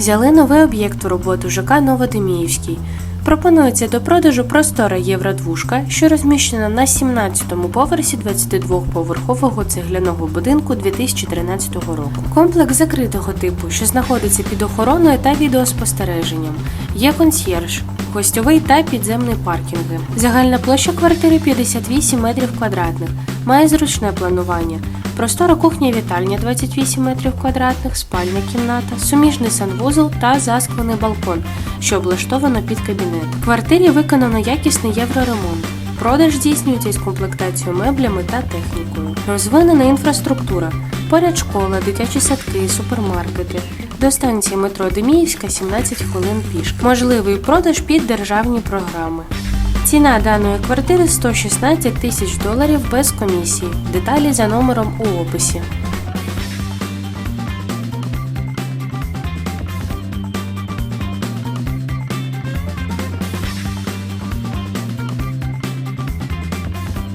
Взяли новий об'єкт у роботу ЖК Новодеміївський. Пропонується до продажу простора євродвушка, що розміщена на 17-му поверсі 22-поверхового цегляного будинку 2013 року. Комплекс закритого типу, що знаходиться під охороною та відеоспостереженням. Є консьєрж, гостьовий та підземний паркінги. Загальна площа квартири 58 метрів квадратних. Має зручне планування. Простора кухня вітальня 28 метрів квадратних, спальня кімната, суміжний санвузол та засклений балкон, що облаштовано під кабінет. В квартирі виконано якісний євроремонт. Продаж здійснюється із комплектацією меблями та технікою. Розвинена інфраструктура. Поряд школа, дитячі садки, супермаркети. До станції метро Деміївська 17 хвилин пішки. Можливий продаж під державні програми. Ціна даної квартири 116 тисяч доларів без комісії. Деталі за номером у описі.